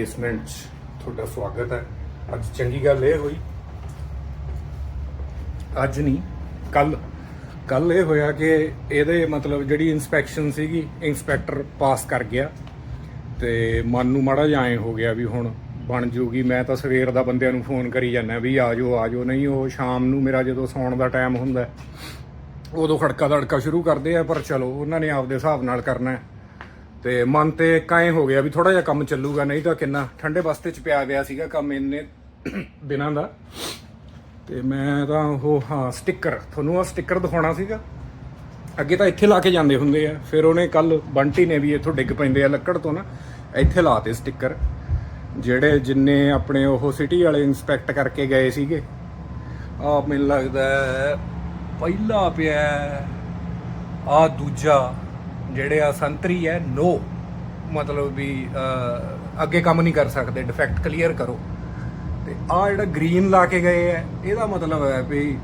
Basement 'ਚ ਤੁਹਾਡਾ ਸਵਾਗਤ ਹੈ। ਅੱਜ ਚੰਗੀ ਗੱਲ ਇਹ ਹੋਈ। ਅੱਜ ਨਹੀਂ ਕੱਲ ਕੱਲ ਇਹ ਹੋਇਆ ਕਿ ਇਹਦੇ ਮਤਲਬ ਜਿਹੜੀ ਇਨਸਪੈਕਸ਼ਨ ਸੀਗੀ ਇਨਸਪੈਕਟਰ ਪਾਸ ਕਰ ਗਿਆ। ਤੇ ਮਨ ਨੂੰ ਮਾੜਾ ਜਿਹਾ ਐਂ ਹੋ ਗਿਆ ਵੀ ਹੁਣ ਬਣ ਜੂਗੀ। ਮੈਂ ਤਾਂ ਸਵੇਰ ਦਾ ਬੰਦਿਆਂ ਨੂੰ ਫੋਨ ਕਰੀ ਜਾਂਦਾ ਵੀ ਆ ਜਾਓ ਆ ਜਾਓ। ਨਹੀਂ, ਉਹ ਸ਼ਾਮ ਨੂੰ ਮੇਰਾ ਜਦੋਂ ਸੌਣ ਦਾ ਟਾਈਮ ਹੁੰਦਾ, ਉਦੋਂ ਖੜਕਾ ਦੜਕਾ ਸ਼ੁਰੂ ਕਰਦੇ ਆ, ਪਰ ਚਲੋ, ਉਹਨਾਂ ਨੇ ਆਪਦੇ ਹਿਸਾਬ ਨਾਲ ਕਰਨਾ ਹੈ। ਤੇ ਮਨ ਤੇ ਕਾਏ ਹੋ ਗਿਆ ਵੀ ਥੋੜਾ ਜਿਹਾ ਕੰਮ ਚੱਲੂਗਾ, ਨਹੀਂ ਤਾਂ ਕਿੰਨਾ ਠੰਡੇ ਬਸਤੇ ਚ ਪਿਆ ਗਿਆ ਸੀਗਾ ਕੰਮ ਇੰਨੇ ਦਿਨਾਂ ਦਾ। ਤੇ ਮੈਂ ਤਾਂ ਉਹ, ਹਾਂ, ਸਟicker, ਤੁਹਾਨੂੰ ਉਹ ਸਟicker ਦਿਖਾਉਣਾ ਸੀਗਾ। ਅੱਗੇ ਤਾਂ ਇੱਥੇ ਲਾ ਕੇ ਜਾਂਦੇ ਹੁੰਦੇ ਆ, ਫਿਰ ਉਹਨੇ ਕੱਲ ਬੰਟੀ ਨੇ ਵੀ ਇੱਥੋਂ ਡਿੱਗ ਪੈਂਦੇ ਆ ਲੱਕੜ ਤੋਂ ਨਾ, ਇੱਥੇ ਲਾਤੇ ਸਟicker, ਜਿਹੜੇ ਜਿੰਨੇ ਆਪਣੇ ਉਹ ਸਿਟੀ ਵਾਲੇ ਇਨਸਪੈਕਟ ਕਰਕੇ ਗਏ ਸੀਗੇ। ਆ ਮੈਨੂੰ ਲੱਗਦਾ ਪਹਿਲਾ ਪਿਆ ਆ ਦੂਜਾ। ਜਿਹੜੇ ਆ ਸੰਤਰੀ ਹੈ ਨੋ ਮਤਲਬ ਵੀ ਅੱਗੇ ਕੰਮ ਨਹੀਂ ਕਰ ਸਕਦੇ ਡਿਫੈਕਟ ਕਲੀਅਰ ਕਰੋ। ਤੇ ਆ ਜਿਹੜਾ ਗ੍ਰੀਨ ਲਾ ਕੇ ਗਏ ਹੈ, ਇਹਦਾ ਮਤਲਬ ਹੈ ਵੀ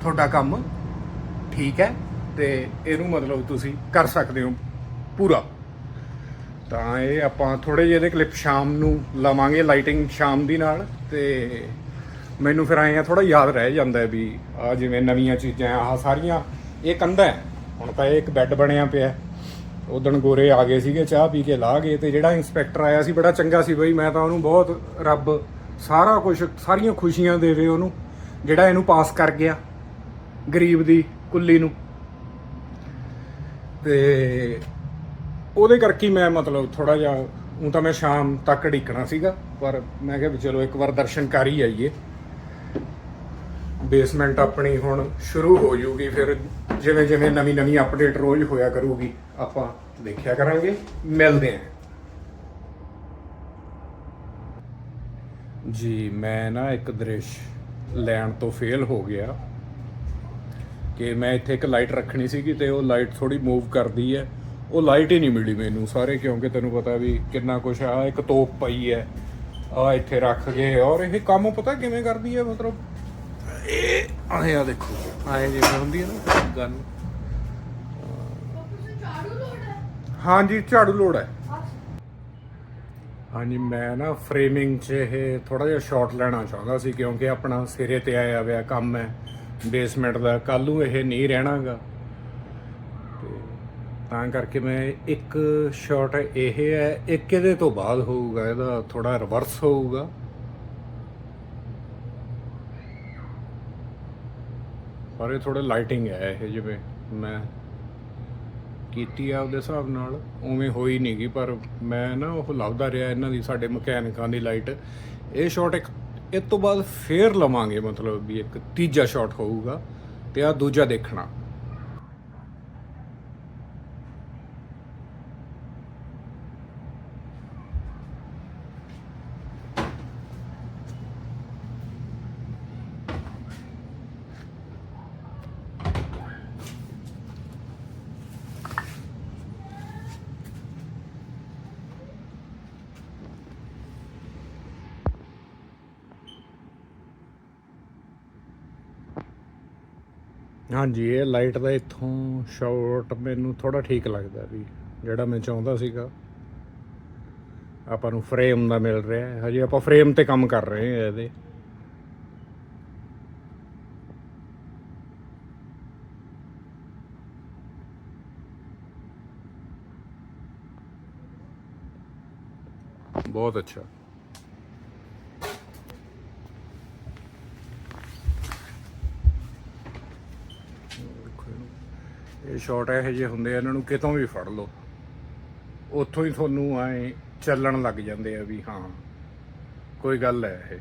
ਤੁਹਾਡਾ ਕੰਮ ਠੀਕ ਹੈ ਤੇ ਇਹਨੂੰ ਮਤਲਬ ਤੁਸੀਂ ਕਰ ਸਕਦੇ ਹੋ ਪੂਰਾ। ਤਾਂ ਇਹ ਆਪਾਂ ਥੋੜੇ ਜਿਹੇ ਇਹਦੇ ਕਲਿੱਪ ਸ਼ਾਮ ਨੂੰ ਲਵਾਂਗੇ ਲਾਈਟਿੰਗ ਸ਼ਾਮ ਦੀ ਨਾਲ ਤੇ ਮੈਨੂੰ ਫਿਰ ਆਏ ਆ ਥੋੜਾ ਯਾਦ ਰਹਿ ਜਾਂਦਾ ਵੀ ਆ ਜਿਵੇਂ ਨਵੀਆਂ ਚੀਜ਼ਾਂ, ਆਹ ਸਾਰੀਆਂ ਇਹ ਕੰਧਾ ਹੈ। ਹੁਣ ਤਾਂ ਇਹ ਇੱਕ ਬੈੱਡ ਬਣਿਆ ਪਿਆ। ਉਦਣ ਗੋਰੇ ਆ ਗਏ ਸੀਗੇ, ਚਾਹ ਪੀ ਕੇ ਲਾ ਗਏ ਤੇ ਜਿਹੜਾ ਇੰਸਪੈਕਟਰ ਆਇਆ ਸੀ, ਬੜਾ ਚੰਗਾ ਸੀ ਬਈ, ਮੈਂ ਤਾਂ ਉਹਨੂੰ ਬਹੁਤ ਰੱਬ ਸਾਰਾ ਕੁਝ ਸਾਰੀਆਂ ਖੁਸ਼ੀਆਂ ਦੇਵੇ ਉਹਨੂੰ, ਜਿਹੜਾ ਇਹਨੂੰ ਪਾਸ ਕਰ ਗਿਆ, ਗਰੀਬ ਦੀ ਕੁੱਲੀ ਨੂੰ। ਤੇ ਉਹਦੇ ਕਰਕੇ ਮੈਂ ਮਤਲਬ ਥੋੜਾ ਜਿਹਾ ਉਹ ਤਾਂ ਮੈਂ ਸ਼ਾਮ ਤੱਕ ਢੀਕਣਾ ਸੀਗਾ, ਪਰ ਮੈਂ ਕਿਹਾ ਵੀ ਚਲੋ ਇੱਕ ਵਾਰ ਦਰਸ਼ਨ ਕਰ ਹੀ ਆਈਏ। ਬੇਸਮੈਂਟ ਆਪਣੀ ਹੁਣ ਸ਼ੁਰੂ ਹੋ ਜੂਗੀ, ਫਿਰ ਜਿਵੇਂ ਜਿਵੇਂ ਨਵੀਂ ਨਵੀਂ ਅਪਡੇਟ ਰੋਜ਼ ਹੋਇਆ ਕਰੂਗੀ, ਆਪਾਂ ਦੇਖਿਆ ਕਰਾਂਗੇ, ਮਿਲਦੇ ਆਂ ਜੀ, ਮੈਂ ਨਾ ਇੱਕ ਦ੍ਰਿਸ਼ ਲੈਣ ਤੋਂ ਫੇਲ ਹੋ ਗਿਆ, ਕਿ ਮੈਂ ਇੱਥੇ ਇੱਕ ਲਾਈਟ ਰੱਖਣੀ ਸੀਗੀ ਤੇ ਉਹ ਲਾਈਟ ਥੋੜੀ ਮੂਵ ਕਰਦੀ ਹੈ। ਉਹ ਲਾਈਟ ਹੀ ਨਹੀਂ ਮਿਲੀ ਮੈਨੂੰ ਸਾਰੇ, ਕਿਉਂਕਿ ਤੈਨੂੰ ਪਤਾ ਵੀ ਕਿੰਨਾ ਕੁਛ ਆ, ਇੱਕ ਤੋਪ ਪਈ ਹੈ, ਆ ਇੱਥੇ ਰੱਖ ਗਏ ਔਰ ਇਹ ਕੰਮ ਪਤਾ ਕਿਵੇਂ ਕਰਦੀ ਹੈ, ਮਤਲਬ ਇਹ ਆਏ ਆ ਦੇਖੋ। ਆਏ ਜਿਵੇਂ ਹੁੰਦੀ ਹੈ ਨਾ ਗਨ ਹਾਂਜੀ, ਝਾੜੂ ਲੋੜ ਹੈ। ਹਾਂਜੀ, ਮੈਂ ਨਾ ਫਰੇਮਿੰਗ 'ਚ ਇਹ ਥੋੜਾ ਜਿਹਾ ਸ਼ਾਟ ਲੈਣਾ ਚਾਹੁੰਦਾ ਸੀ, ਕਿਉਂਕਿ ਆਪਣਾ ਸਿਰੇ ਤੇ ਆਇਆ ਹੋਇਆ ਕੰਮ ਹੈ। ਬੇਸਮੈਂਟ ਦਾ ਕੱਲ ਨੂੰ ਇਹ ਨਹੀਂ ਰਹਿਣਾਗਾ। ਤੇ ਤਾਂ ਕਰਕੇ ਮੈਂ ਇੱਕ ਸ਼ਾਟ ਇਹ ਹੈ, ਇੱਕ ਇਹਦੇ ਤੋਂ ਬਾਅਦ ਹੋਊਗਾ, ਇਹਦਾ ਥੋੜਾ ਰਿਵਰਸ ਹੋਊਗਾ। ਪਰ ਇਹ ਥੋੜਾ ਲਾਈਟਿੰਗ ਹੈ ਇਹ ਜਿਵੇਂ ਮੈਂ ਕੀਤੀ ਆ ਉਹਦੇ ਹਿਸਾਬ ਨਾਲ, ਉਵੇਂ ਹੋਈ ਨਹੀਂ ਗਈ ਪਰ ਮੈਂ ਨਾ ਉਹ ਲੱਭਦਾ ਰਿਹਾ ਇਹਨਾਂ ਦੀ, ਸਾਡੇ ਮਕੈਨਿਕਾਂ ਦੀ ਲਾਈਟ ਇਹ ਸ਼ਾਟ ਇੱਕ ਇਸ ਤੋਂ ਬਾਅਦ ਫੇਰ ਲਵਾਂਗੇ ਮਤਲਬ ਵੀ ਇੱਕ ਤੀਜਾ ਸ਼ਾਟ ਹੋਊਗਾ ਤੇ ਆ ਦੂਜਾ ਦੇਖਣਾ। ਹਾਂਜੀ, ਇਹ ਲਾਈਟ ਦਾ ਇੱਥੋਂ ਸ਼ਾਟ ਮੈਨੂੰ ਥੋੜਾ ਠੀਕ ਲੱਗਦਾ ਵੀ, ਜਿਹੜਾ ਮੈਂ ਚਾਹੁੰਦਾ ਸੀਗਾ। ਆਪਾਂ ਨੂੰ ਫਰੇਮ ਦਾ ਮਿਲ ਰਿਹਾ ਹੈ। ਹਜੇ ਆਪਾਂ ਫਰੇਮ ਤੇ ਕੰਮ ਕਰ ਰਹੇ ਹਾਂ ਇਹਦੇ। ਬਹੁਤ ਅੱਛਾ ਦੇਖੋ ਇਹਨੂੰ। ਇਹ ਸ਼ਾਟ ਇਹੋ ਜਿਹੇ ਹੁੰਦੇ ਆ, ਇਹਨਾਂ ਨੂੰ ਕਿਤੋਂ ਵੀ ਫੜ ਲਓ। ਉੱਥੋਂ ਹੀ ਤੁਹਾਨੂੰ ਐ ਚੱਲਣ ਲੱਗ ਜਾਂਦੇ ਆ ਵੀ ਹਾਂ, ਕੋਈ ਗੱਲ ਹੈ ਇਹ।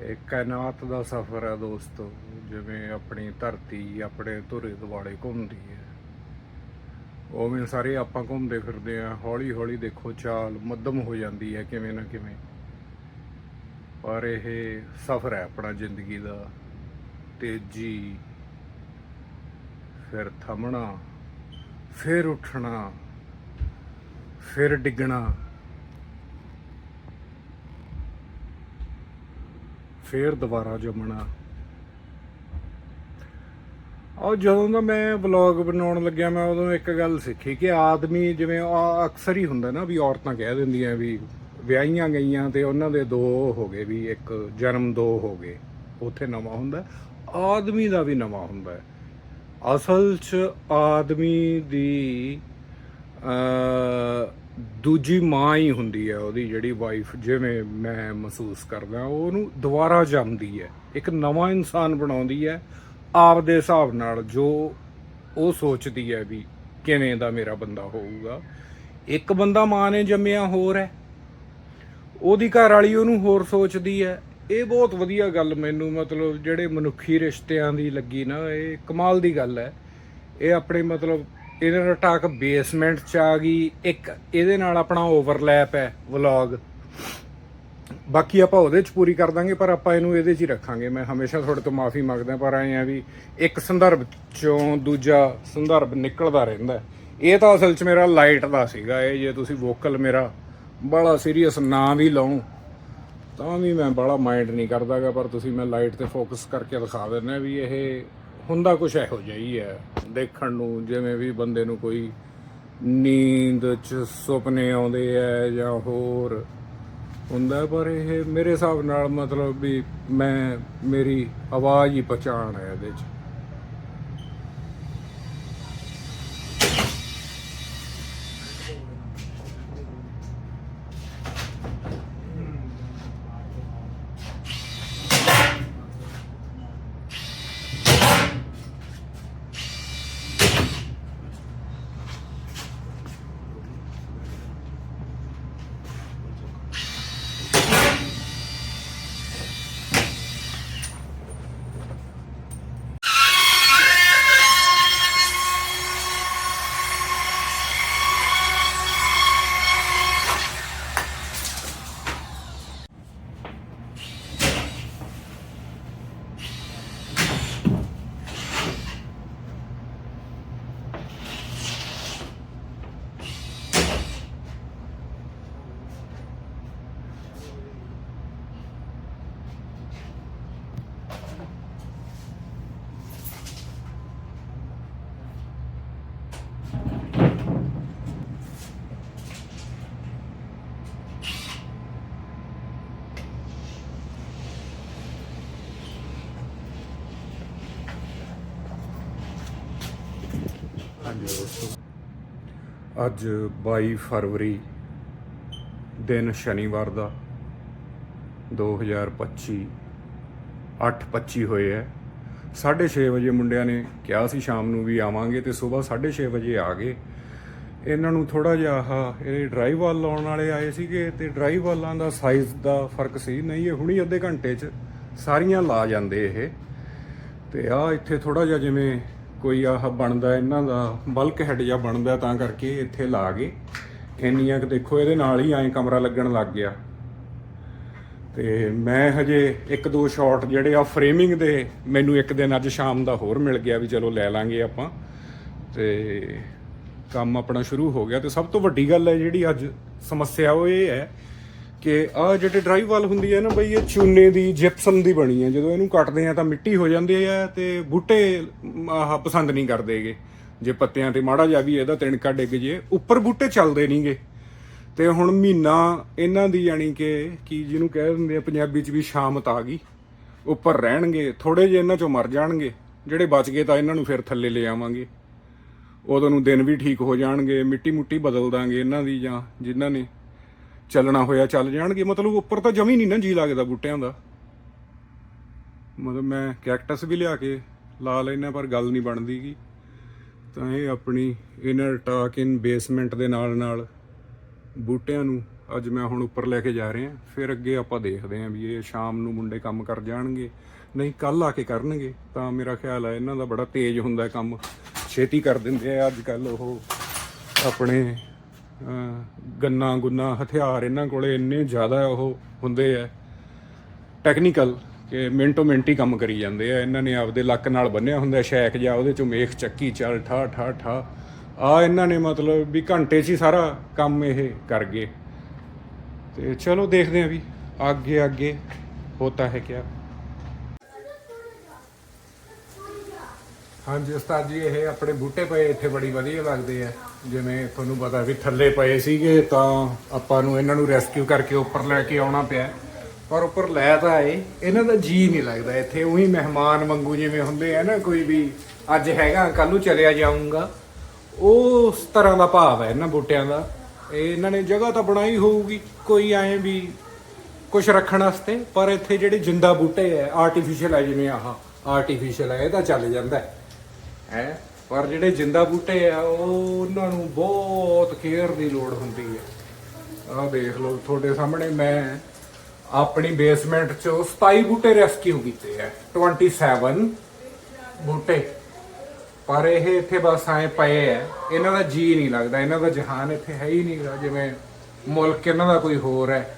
ਇਹ ਕਾਇਨਾਤ ਦਾ ਸਫ਼ਰ ਹੈ ਦੋਸਤੋ, ਜਿਵੇਂ ਆਪਣੀ ਧਰਤੀ ਆਪਣੇ ਧੁਰੇ ਦੁਆਲੇ ਘੁੰਮਦੀ ਹੈ। ਉਵੇਂ ਸਾਰੇ ਆਪਾਂ ਘੁੰਮਦੇ ਫਿਰਦੇ ਆ ਹੌਲੀ ਹੌਲੀ ਦੇਖੋ ਚਾਲ ਮੱਧਮ ਹੋ ਜਾਂਦੀ ਹੈ ਕਿਵੇਂ ਨਾ ਕਿਵੇਂ। ਪਰ ਇਹ ਸਫ਼ਰ ਹੈ ਆਪਣਾ ਜ਼ਿੰਦਗੀ ਦਾ, ਤੇਜੀ ਫਿਰ ਥਮਣਾ, ਫਿਰ ਉੱਠਣਾ, ਫਿਰ ਡਿੱਗਣਾ, ਫਿਰ ਦੁਬਾਰਾ ਜੰਮਣਾ। ਔਰ ਜਦੋਂ ਦਾ ਮੈਂ ਵਲੌਗ ਬਣਾਉਣ ਲੱਗਿਆ, ਮੈਂ ਉਦੋਂ ਇੱਕ ਗੱਲ ਸਿੱਖੀ ਕਿ ਆਦਮੀ ਜਿਵੇਂ ਅਕਸਰ ਹੀ ਹੁੰਦਾ ਨਾ ਵੀ ਔਰਤਾਂ ਕਹਿ ਦਿੰਦੀਆਂ ਵੀ ਵਿਆਹੀਆਂ ਗਈਆਂ ਤੇ ਉਹਨਾਂ ਦੇ ਦੋ ਹੋ ਗਏ ਵੀ ਇੱਕ ਜਨਮ ਦੋ ਹੋ ਗਏ, ਉੱਥੇ ਨਵਾਂ ਹੁੰਦਾ। ਆਦਮੀ ਦਾ ਵੀ ਨਵਾਂ ਹੁੰਦਾ। ਅਸਲ 'ਚ ਆਦਮੀ ਦੀ ਦੂਜੀ ਮਾਂ ਹੀ ਹੁੰਦੀ ਹੈ ਉਹਦੀ, ਜਿਹੜੀ ਵਾਈਫ ਜਿਵੇਂ ਮੈਂ ਮਹਿਸੂਸ ਕਰਦਾ, ਉਹਨੂੰ ਦੁਬਾਰਾ ਜੰਮਦੀ ਹੈ। ਇੱਕ ਨਵਾਂ ਇਨਸਾਨ ਬਣਾਉਂਦੀ ਹੈ ਆਪ ਦੇ ਹਿਸਾਬ ਨਾਲ ਜੋ ਉਹ ਸੋਚਦੀ ਹੈ ਵੀ ਕਿਵੇਂ ਦਾ ਮੇਰਾ ਬੰਦਾ ਹੋਊਗਾ। ਇੱਕ ਬੰਦਾ ਮਾਂ ਨੇ ਜੰਮਿਆ, ਹੋਰ ਹੈ। ਉਹਦੀ ਘਰ ਵਾਲੀ ਉਹਨੂੰ ਹੋਰ ਸੋਚਦੀ ਹੈ। ਇਹ ਬਹੁਤ ਵਧੀਆ ਗੱਲ ਮੈਨੂੰ, ਮਤਲਬ ਜਿਹੜੇ ਮਨੁੱਖੀ ਰਿਸ਼ਤਿਆਂ ਦੀ ਲੱਗੀ ਨਾ, ਇਹ ਕਮਾਲ ਦੀ ਗੱਲ ਹੈ। ਇਹ ਆਪਣੇ ਮਤਲਬ ਇਹਨਾਂ ਦਾ ਟਾਕ ਬੇਸਮੈਂਟ ਚ ਆ ਗਈ, ਇੱਕ ਇਹਦੇ ਨਾਲ ਆਪਣਾ ਓਵਰਲੈਪ ਹੈ ਵਲੌਗ ਬਾਕੀ ਆਪਾਂ ਉਹਦੇ ਚ ਪੂਰੀ ਕਰ ਦਾਂਗੇ, ਪਰ ਆਪਾਂ ਇਹਨੂੰ ਇਹਦੇ ਚ ਹੀ ਰੱਖਾਂਗੇ। ਮੈਂ ਹਮੇਸ਼ਾ ਤੁਹਾਡੇ ਤੋਂ ਮਾਫੀ ਮੰਗਦਾ, ਪਰ ਐਂ ਆ ਵੀ ਇੱਕ ਸੰਦਰਭ ਚੋਂ ਦੂਜਾ ਸੰਦਰਭ ਨਿਕਲਦਾ ਰਹਿੰਦਾ ਇਹ ਤਾਂ ਅਸਲ ਚ ਮੇਰਾ ਲਾਈਟ ਦਾ ਸੀਗਾ, ਇਹ ਜੇ ਤੁਸੀਂ ਵੋਕਲ ਮੇਰਾ ਬੜਾ ਸੀਰੀਅਸ ਨਾ ਵੀ ਲਾਉਂ ਤਾਂ ਵੀ ਮੈਂ ਬੜਾ ਮਾਈਂਡ ਨਹੀਂ ਕਰਦਾਗਾ, ਪਰ ਤੁਸੀਂ ਮੈਂ ਲਾਈਟ ਤੇ ਫੋਕਸ ਕਰਕੇ ਦਿਖਾ ਦਿੰਦਾ ਵੀ ਇਹ ਹੁੰਦਾ ਕੁਝ ਇਹੋ ਜਿਹਾ ਹੀ ਹੈ। ਦੇਖਣ ਨੂੰ, ਜਿਵੇਂ ਵੀ ਬੰਦੇ ਨੂੰ ਕੋਈ ਨੀਂਦ ਚ ਸੁਪਨੇ ਆਉਂਦੇ ਐ ਜਾਂ ਹੋਰ ਹੁੰਦਾ, ਪਰ ਇਹ ਮੇਰੇ ਹਿਸਾਬ ਨਾਲ ਮਤਲਬ ਵੀ ਮੈਂ, ਮੇਰੀ ਆਵਾਜ਼ ਹੀ ਪਛਾਣ ਹੈ ਇਹਦੇ ਚ ਹਾਂਜੀ ਦੋਸਤੋ ਅੱਜ 22 ਫਰਵਰੀ ਦਿਨ ਸ਼ਨੀਵਾਰ ਦਾ 2025 8:25 ਹੋਏ ਹੈ 6:30 ਵਜੇ ਮੁੰਡਿਆਂ ਨੇ ਕਿਹਾ ਸੀ ਸ਼ਾਮ ਨੂੰ ਵੀ ਆਵਾਂਗੇ ਤੇ ਸਵੇਰ 6:30 ਵਜੇ ਆ ਗਏ। ਇਹਨਾਂ ਨੂੰ ਥੋੜਾ ਜਿਹਾ ਆਹ ਇਹ ਡਰਾਈਵ ਵਾਲ ਲਾਉਣ ਵਾਲੇ ਆਏ ਸੀਗੇ ਤੇ ਡਰਾਈਵ ਵਾਲਾਂ ਦਾ ਸਾਈਜ਼ ਦਾ ਫ਼ਰਕ ਸੀ। ਨਹੀਂ, ਇਹ ਹੁਣੀ ਅੱਧੇ ਘੰਟੇ 'ਚ ਸਾਰੀਆਂ ਲਾ ਜਾਂਦੇ ਇਹ। ਤੇ ਆ ਇੱਥੇ ਥੋੜਾ ਜਿਹਾ ਜਿਵੇਂ ਕੋਈ ਆਹ ਬਣਦਾ, ਇਹਨਾਂ ਦਾ ਬਲਕ ਹੈਡ ਜਿਹਾ ਬਣਦਾ ਤਾਂ ਕਰਕੇ ਇੱਥੇ ਲਾ ਗਏ। ਇੰਨੀਆਂ ਕਿ ਦੇਖੋ, ਇਹਦੇ ਨਾਲ ਹੀ ਐਂ ਕਮਰਾ ਲੱਗਣ ਲੱਗ ਗਿਆ। ਤੇ ਮੈਂ ਹਜੇ ਇੱਕ ਦੋ ਸ਼ਾਟ ਜਿਹੜੇ ਆ ਫਰੇਮਿੰਗ ਦੇ ਮੈਨੂੰ ਇੱਕ ਦਿਨ ਅੱਜ ਸ਼ਾਮ ਦਾ ਹੋਰ ਮਿਲ ਗਿਆ ਵੀ ਚਲੋ ਲੈ ਲਾਂਗੇ ਆਪਾਂ। ਤੇ ਕੰਮ ਆਪਣਾ ਸ਼ੁਰੂ ਹੋ ਗਿਆ। ਤੇ ਸਭ ਤੋਂ ਵੱਡੀ ਗੱਲ ਹੈ ਜਿਹੜੀ ਅੱਜ ਸਮੱਸਿਆ ਉਹ ਇਹ ਹੈ ਕਿ ਆ ਜਿਹੜੇ ਡਰਾਈਵ ਵਾਲ ਹੁੰਦੀ ਹੈ ਨਾ ਬਈ, ਇਹ ਚੂਨੇ ਦੀ ਜਿਪਸਮ ਦੀ ਬਣੀ ਹੈ। ਜਦੋਂ ਇਹਨੂੰ ਕੱਟਦੇ ਆ ਤਾਂ ਮਿੱਟੀ ਹੋ ਜਾਂਦੀ ਹੈ ਤੇ ਬੂਟੇ ਆਹ ਪਸੰਦ ਨਹੀਂ ਕਰਦੇਗੇ ਜੇ ਪੱਤਿਆਂ ਤੇ ਮਾੜਾ ਜਾ ਵੀ ਇਹਦਾ ਤਿਣਕਾ ਡਿੱਗ ਜੇ, ਉੱਪਰ ਬੂਟੇ ਚੱਲਦੇ ਨਹੀਂਗੇ ਤੇ ਹੁਣ ਮਹੀਨਾ ਇਹਨਾਂ ਦੀ ਯਾਨੀ ਕਿ ਕੀ ਜਿਹਨੂੰ ਕਹਿ ਦਿੰਦੇ ਆ, ਪੰਜਾਬੀ ਚ ਵੀ ਸ਼ਾਮਤ ਆ ਗਈ। ਉੱਪਰ ਰਹਿਣਗੇ ਥੋੜੇ ਜਿਹੇ ਇਹਨਾਂ ਚੋਂ ਮਰ ਜਾਣਗੇ। ਜਿਹੜੇ ਬਚ ਗਏ ਤਾਂ ਇਹਨਾਂ ਨੂੰ ਫਿਰ ਥੱਲੇ ਲੈ ਆਵਾਂਗੇ। ਉਦੋਂ ਨੂੰ ਦਿਨ ਵੀ ਠੀਕ ਹੋ ਜਾਣਗੇ ਮਿੱਟੀ ਮੁੱਟੀ ਬਦਲ ਦਾਂਗੇ ਇਹਨਾਂ ਦੀ ਜਾਂ ਜਿਨ੍ਹਾਂ ਨੇ ਚੱਲਣਾ ਹੋਇਆ ਚੱਲ ਜਾਣਗੇ। ਮਤਲਬ ਉੱਪਰ ਤਾਂ ਜਮੀ ਨਹੀਂ ਨਾ ਜੀ ਲੱਗਦਾ ਬੂਟਿਆਂ ਦਾ। ਮਤਲਬ ਮੈਂ ਕੈਕਟਸ ਵੀ ਲਿਆ ਕੇ ਲਾ ਲੈਣਾ ਪਰ ਗੱਲ ਨਹੀਂ ਬਣਦੀ ਗੀ ਤਾਂ ਇਹ ਆਪਣੀ ਇਨਰ ਟਾਕ ਇਨ ਬੇਸਮੈਂਟ ਦੇ ਨਾਲ ਨਾਲ ਬੂਟਿਆਂ ਨੂੰ ਅੱਜ ਮੈਂ ਹੁਣ ਉੱਪਰ ਲੈ ਕੇ ਜਾ ਰਿਹਾ। ਫਿਰ ਅੱਗੇ ਆਪਾਂ ਦੇਖਦੇ ਆਂ ਵੀ ਇਹ ਸ਼ਾਮ ਨੂੰ ਮੁੰਡੇ ਕੰਮ ਕਰ ਜਾਣਗੇ। ਨਹੀਂ ਕੱਲ ਆ ਕੇ ਕਰਨਗੇ। ਤਾਂ ਮੇਰਾ ਖਿਆਲ ਹੈ ਇਹਨਾਂ ਦਾ ਬੜਾ ਤੇਜ਼ ਹੁੰਦਾ ਕੰਮ। ਛੇਤੀ ਕਰ ਦਿੰਦੇ ਆ ਅੱਜ ਕੱਲ ਉਹ ਆਪਣੇ ਗੰਨਾ ਗੁੰਨਾ, ਹਥਿਆਰ, ਇਹਨਾਂ ਕੋਲੇ ਇੰਨੇ ਜ਼ਿਆਦਾ ਉਹ ਹੁੰਦੇ ਆ ਟੈਕਨੀਕਲ ਕਿ ਮਿੰਟੋ ਮਿੰਟ ਹੀ ਕੰਮ ਕਰੀ ਜਾਂਦੇ ਆ। ਇਹਨਾਂ ਨੇ ਆਪਦੇ ਲੱਕ ਨਾਲ ਬੰਨਿਆ ਹੁੰਦਾ ਸ਼ੈਕ ਜਾਂ ਉਹਦੇ ਚੋਂ ਮੇਖ ਚੱਕੀ, ਚੱਲ ਠਾ ਠਾ ਠਾ। ਆ ਇਹਨਾਂ ਨੇ ਮਤਲਬ ਵੀ ਘੰਟੇ 'ਚ ਹੀ ਸਾਰਾ ਕੰਮ ਇਹ ਕਰ ਗਏ। ਤੇ ਚਲੋ ਦੇਖਦੇ ਆ ਵੀ ਅੱਗੇ ਅੱਗੇ ਹੋਤਾ ਹੈ ਕਿਆ। ਹਾਂਜੀ ਉਸਤਾਦ ਜੀ, ਇਹ ਆਪਣੇ ਬੂਟੇ ਪਏ, ਇੱਥੇ ਬੜੀ ਵਧੀਆ ਲੱਗਦੇ ਆ। ਜਿਵੇਂ ਤੁਹਾਨੂੰ ਪਤਾ ਵੀ ਥੱਲੇ ਪਏ ਸੀਗੇ ਤਾਂ ਆਪਾਂ ਨੂੰ ਇਹਨਾਂ ਨੂੰ ਰੈਸਕਿਊ ਕਰਕੇ ਉੱਪਰ ਲੈ ਕੇ ਆਉਣਾ ਪਿਆ। ਪਰ ਉੱਪਰ ਲੈ ਤਾਂ ਆਏ। ਇਹਨਾਂ ਦਾ ਜੀ ਨਹੀਂ ਲੱਗਦਾ। ਇੱਥੇ ਉਹੀ ਮਹਿਮਾਨ ਵਾਂਗੂ ਜਿਵੇਂ ਹੁੰਦੇ ਆ ਨਾ, ਕੋਈ ਵੀ ਅੱਜ ਹੈਗਾ ਕੱਲ ਨੂੰ ਚਲਿਆ ਜਾਊਂਗਾ। ਉਸ ਤਰ੍ਹਾਂ ਦਾ ਭਾਵ ਹੈ ਇਹਨਾਂ ਬੂਟਿਆਂ ਦਾ। ਇਹ ਇਹਨਾਂ ਨੇ ਜਗ੍ਹਾ ਤਾਂ ਬਣਾਈ ਹੋਊਗੀ, ਕੋਈ ਐਂ ਵੀ ਕੁਝ ਰੱਖਣ ਵਾਸਤੇ। ਪਰ ਇੱਥੇ ਜਿਹੜੇ ਜਿੰਦਾ ਬੂਟੇ ਐ ਆਰਟੀਫੀਸ਼ੀਅਲ ਹੈ ਜਿਵੇਂ ਆਹ ਆਰਟੀਫੀਸ਼ੀਅਲ ਹੈ ਇਹ ਤਾਂ ਚੱਲ ਜਾਂਦਾ ਹੈ। ਹੈ? ਪਰ ਜਿਹੜੇ ਜਿੰਦਾ ਬੂਟੇ ਆ ਉਹ ਉਹਨਾਂ ਨੂੰ ਬਹੁਤ ਕੇਅਰ ਦੀ ਲੋੜ ਹੁੰਦੀ ਹੈ। ਆਹ ਦੇਖ ਲਓ, ਤੁਹਾਡੇ ਸਾਹਮਣੇ ਮੈਂ ਆਪਣੀ ਬੇਸਮੈਂਟ ਚੋਂ 27 ਬੂਟੇ ਰੈਸਕਿਊ ਕੀਤੇ ਆ 27 ਬੂਟੇ। ਪਰ ਇਹ ਇੱਥੇ ਬਸ ਐ ਪਏ ਐ ਇਹਨਾਂ ਦਾ ਜੀ ਨਹੀਂ ਲੱਗਦਾ, ਇਹਨਾਂ ਦਾ ਜਹਾਨ ਇੱਥੇ ਹੈ ਹੀ ਨਹੀਂ ਜਿਵੇਂ ਮੁਲਕ ਇਹਨਾਂ ਦਾ ਕੋਈ ਹੋਰ ਹੈ।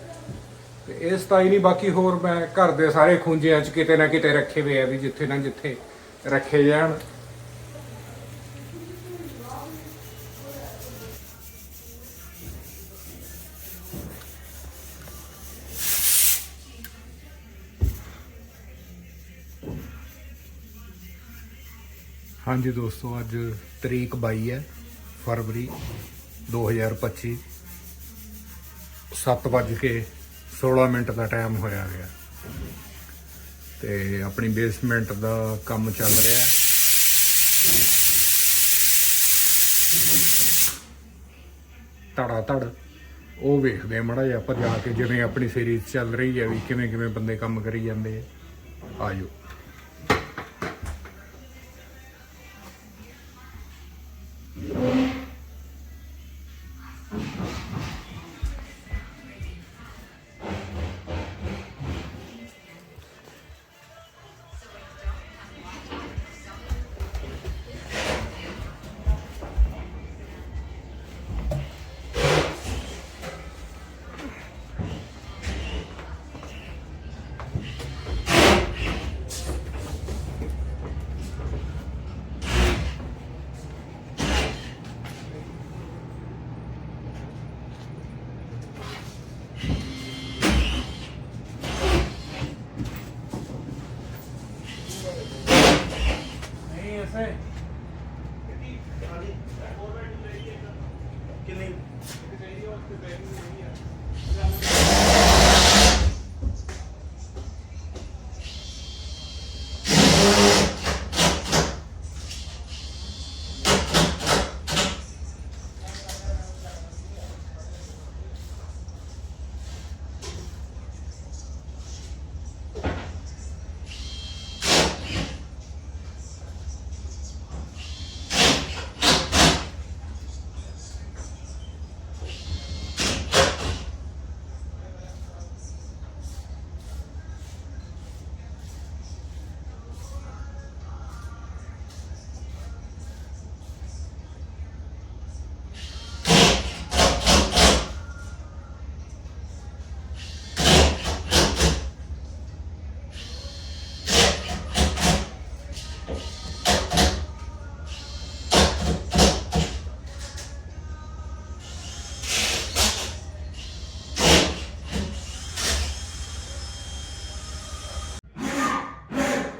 ਤੇ ਇਸ ਤਾਂ ਹੀ ਨਹੀਂ, ਬਾਕੀ ਹੋਰ ਮੈਂ ਘਰ ਦੇ ਸਾਰੇ ਖੁੰਝਿਆਂ 'ਚ ਕਿਤੇ ਨਾ ਕਿਤੇ ਰੱਖੇ ਹੋਏ ਆ ਵੀ ਜਿੱਥੇ ਨਾ ਜਿੱਥੇ ਰੱਖੇ ਜਾਣ। ਹਾਂਜੀ ਦੋਸਤੋ, ਅੱਜ ਤਰੀਕ 22 ਹੈ, ਫਰਵਰੀ 2025 7 ਵੱਜ ਕੇ 16 ਮਿੰਟ ਦਾ ਟਾਈਮ ਹੋਇਆ ਗਿਆ। ਤੇ ਆਪਣੀ ਬੇਸਮੈਂਟ ਦਾ ਕੰਮ ਚੱਲ ਰਿਹਾ ਹੈ। ਧੜਾ ਧੜ ਉਹ ਵੇਖਦੇ ਆ ਮੜਾ ਜਿਹਾ ਆਪਾਂ ਜਾ ਕੇ, ਜਿਵੇਂ ਆਪਣੀ ਸੀਰੀਜ਼ ਚੱਲ ਰਹੀ ਹੈ ਵੀ ਕਿਵੇਂ ਕਿਵੇਂ ਬੰਦੇ ਕੰਮ ਕਰੀ ਜਾਂਦੇ ਆ। ਆਜੋ। ਨਹੀਂ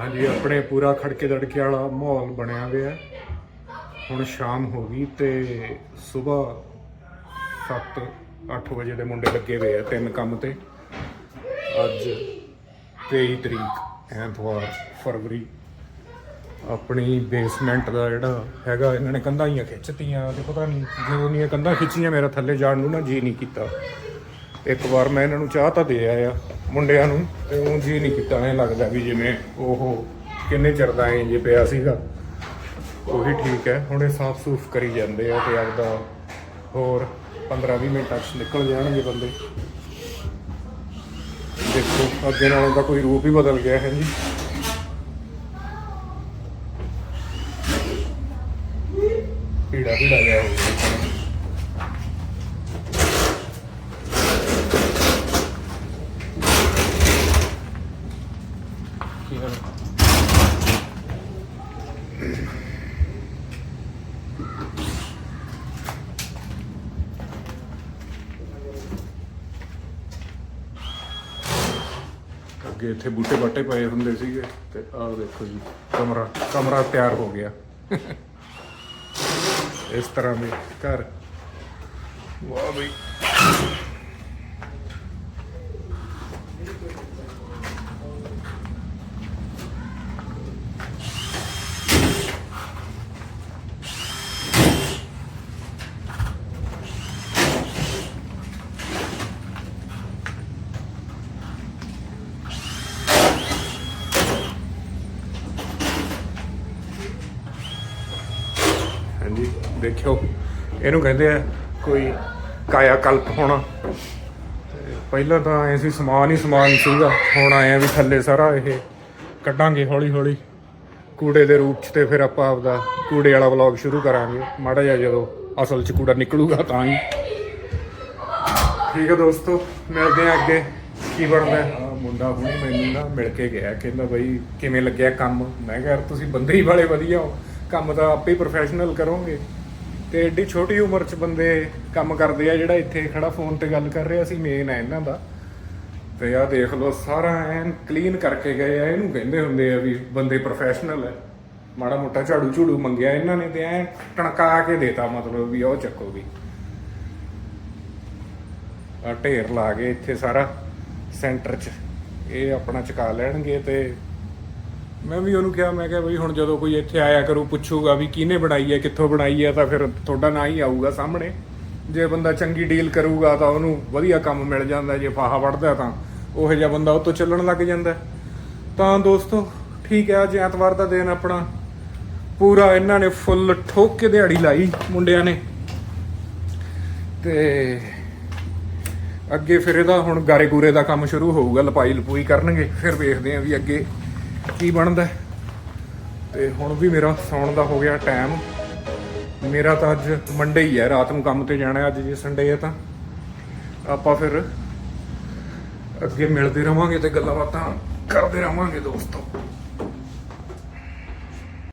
ਹਾਂਜੀ, ਆਪਣੇ ਪੂਰਾ ਖੜਕੇ ਦੜਕੇ ਵਾਲਾ ਮਾਹੌਲ ਬਣਿਆ ਹੋਇਆ। ਹੁਣ ਸ਼ਾਮ ਹੋ ਗਈ ਤੇ ਸਵੇਰ 7 8 ਵਜੇ ਦੇ ਮੁੰਡੇ ਲੱਗੇ ਹੋਏ ਆ ਤਿੰਨ ਕੰਮ ਤੇ। ਅੱਜ 23 ਤਰੀਕ, ਐਤਵਾਰ, ਫਰਵਰੀ। ਆਪਣੀ ਬੇਸਮੈਂਟ ਦਾ ਜਿਹੜਾ ਹੈਗਾ, ਇਹਨਾਂ ਨੇ ਕੰਧਾਂ ਹੀ ਖਿੱਚਤੀਆਂ, ਤੇ ਪਤਾ ਨਹੀਂ ਜਦੋਂ ਦੀਆਂ ਕੰਧਾਂ ਖਿੱਚੀਆਂ, ਮੇਰਾ ਥੱਲੇ ਜਾਣ ਨੂੰ ਨਾ ਜੀ ਨਹੀਂ ਕੀਤਾ। ਇੱਕ ਵਾਰ ਮੈਂ ਇਹਨਾਂ ਨੂੰ ਚਾਹ ਤਾਂ ਦੇ ਆਇਆ ਮੁੰਡਿਆਂ ਨੂੰ, ਤੇ ਉਹ ਜੀ ਨਹੀਂ ਕੀਤਾ, ਐਂ ਲੱਗਦਾ ਵੀ ਜਿਵੇਂ ਉਹ ਕਿੰਨੇ ਚਿਰ ਦਾ ਐਂ ਜੇ ਪਿਆ ਸੀਗਾ। ਉਹੀ ਠੀਕ ਹੈ, ਹੁਣ ਇਹ ਸਾਫ਼ ਸੂਫ ਕਰੀ ਜਾਂਦੇ ਆ ਤੇ ਆਪਦਾ ਹੋਰ 15-20 ਮਿੰਟਾਂ 'ਚ ਨਿਕਲ ਜਾਣਗੇ ਬੰਦੇ। ਦੇਖੋ, ਅੱਗੇ ਨਾਲੋਂ ਤਾਂ ਕੋਈ ਰੂਪ ਹੀ ਬਦਲ ਗਿਆ ਹੈ ਜੀ। ਪੀੜਾ ਪੀੜਾ ਗਿਆ। ਹੋ ਅੱਗੇ ਇੱਥੇ ਬੂਟੇ ਬਾਟੇ ਪਏ ਹੁੰਦੇ ਸੀਗੇ ਤੇ ਆਹ ਦੇਖੋ ਜੀ, ਕਮਰਾ ਕਮਰਾ ਤਿਆਰ ਹੋ ਗਿਆ। ਇਸ ਤਰ੍ਹਾਂ ਦੇ ਘਰ। ਵਾਹ ਬਈ ਹਾਂਜੀ ਦੇਖਿਓ। ਇਹਨੂੰ ਕਹਿੰਦੇ ਆ ਕੋਈ ਕਾਇਆ ਕਲਪ ਹੋਣਾ ਪਹਿਲਾਂ ਤਾਂ ਐ ਸੀ, ਸਮਾਨ ਹੀ ਸਮਾਨ ਸੀਗਾ। ਹੁਣ ਆਏ ਆ ਵੀ ਥੱਲੇ ਸਾਰਾ ਇਹ ਕੱਢਾਂਗੇ ਹੌਲੀ ਹੌਲੀ ਕੂੜੇ ਦੇ ਰੂਪ ਚ ਤੇ ਫਿਰ ਆਪਾਂ ਆਪਦਾ ਕੂੜੇ ਵਾਲਾ ਵਲੌਗ ਸ਼ੁਰੂ ਕਰਾਂਗੇ। ਮਾੜਾ ਜਿਹਾ ਜਦੋਂ ਅਸਲ ਚ ਕੂੜਾ ਨਿਕਲੂਗਾ ਤਾਂ ਹੀ। ਠੀਕ ਹੈ ਦੋਸਤੋ, ਮਿਲਦੇ ਆ ਅੱਗੇ। ਕੀ ਬਣਦਾ? ਆ ਮੁੰਡਾ ਹੁਣੇ ਮੈਨੂੰ ਨਾ ਮਿਲ ਕੇ ਗਿਆ। ਕਹਿੰਦਾ ਬਈ ਕਿਵੇਂ ਲੱਗਿਆ ਕੰਮ? ਮੈਂ ਕਿਹਾ ਯਾਰ ਤੁਸੀਂ ਬੰਦੇ ਹੀ ਵਾਲੇ ਵਧੀਆ ਹੋ। ਕੰਮ ਤਾਂ ਆਪੇ ਹੀ ਪ੍ਰੋਫੈਸ਼ਨਲ ਕਰੋਗੇ। ਤੇ ਐਡੀ ਛੋਟੀ ਉਮਰ 'ਚ ਬੰਦੇ ਕੰਮ ਕਰਦੇ ਆ, ਜਿਹੜਾ ਇੱਥੇ ਖੜਾ ਫੋਨ ਤੇ ਗੱਲ ਕਰ ਰਿਹਾ ਸੀ ਮੇਨ ਹੈ ਇਹਨਾਂ ਦਾ। ਤੇ ਆ ਦੇਖ ਲਓ, ਸਾਰਾ ਐਨ ਕਲੀਨ ਕਰਕੇ ਗਏ ਆ। ਇਹਨੂੰ ਕਹਿੰਦੇ ਹੁੰਦੇ ਆ ਵੀ ਬੰਦੇ ਪ੍ਰੋਫੈਸ਼ਨਲ ਹੈ ਮਾੜਾ ਮੋਟਾ ਝਾੜੂ ਝੂੜੂ ਮੰਗਿਆ ਇਹਨਾਂ ਨੇ ਤੇ ਐ ਟਣਕਾ ਕੇ ਦੇਤਾ, ਮਤਲਬ ਵੀ ਉਹ ਚੱਕੋ ਵੀ ਆ ਢੇਰ ਲਾ ਗਏ ਇੱਥੇ ਸਾਰਾ ਸੈਂਟਰ 'ਚ। ਇਹ ਆਪਣਾ ਚਕਾ ਲੈਣਗੇ ਤੇ ਮੈਂ ਵੀ ਉਹਨੂੰ ਕਿਹਾ, ਮੈਂ ਕਿਹਾ ਬਈ ਹੁਣ ਜਦੋਂ ਕੋਈ ਇੱਥੇ ਆਇਆ ਕਰੂ, ਪੁੱਛੂਗਾ ਵੀ ਕਿਹਨੇ ਬਣਾਈ ਹੈ, ਕਿੱਥੋਂ ਬਣਾਈ ਹੈ, ਤਾਂ ਫਿਰ ਤੁਹਾਡਾ ਨਾਂ ਹੀ ਆਊਗਾ ਸਾਹਮਣੇ। ਜੇ ਬੰਦਾ ਚੰਗੀ ਡੀਲ ਕਰੂਗਾ ਤਾਂ ਉਹਨੂੰ ਵਧੀਆ ਕੰਮ ਮਿਲ ਜਾਂਦਾ, ਜੇ ਫਾਹਾ ਵੜਦਾ ਤਾਂ। ਉਹ ਜਿਹਾ ਬੰਦਾ ਉਹ ਤੋਂ ਚੱਲਣ ਲੱਗ ਜਾਂਦਾ। ਤਾਂ ਦੋਸਤੋ, ਠੀਕ ਹੈ, ਅੱਜ ਐਤਵਾਰ ਦਾ ਦਿਨ ਆਪਣਾ। ਪੂਰਾ ਇਹਨਾਂ ਨੇ ਫੁੱਲ ਠੋਕ ਕੇ ਦਿਹਾੜੀ ਲਾਈ ਮੁੰਡਿਆਂ ਨੇ। ਤੇ ਅੱਗੇ ਫਿਰ ਇਹਦਾ ਹੁਣ ਗਾਰੇ ਗੂਰੇ ਦਾ ਕੰਮ ਸ਼ੁਰੂ ਹੋਊਗਾ ਲਪਾਈ ਲਪੂਈ ਕਰਨਗੇ, ਫਿਰ ਵੇਖਦੇ ਆਂ ਵੀ ਅੱਗੇ ਕੀ ਬਣਦਾ ਤੇ ਹੁਣ ਵੀ ਮੇਰਾ ਸੌਣ ਦਾ ਹੋ ਗਿਆ ਟਾਈਮ ਮੇਰਾ ਤਾਂ ਅੱਜ ਮੰਡੇ ਹੀ ਹੈ, ਰਾਤ ਨੂੰ ਕੰਮ ਤੇ ਜਾਣਾ ਅੱਜ ਜੇ ਸੰਡੇ ਹੈ ਤਾਂ। ਆਪਾਂ ਫਿਰ ਅੱਗੇ ਮਿਲਦੇ ਰਵਾਂਗੇ ਤੇ ਗੱਲਾਂ ਬਾਤਾਂ ਕਰਦੇ ਰਵਾਂਗੇ ਦੋਸਤੋ।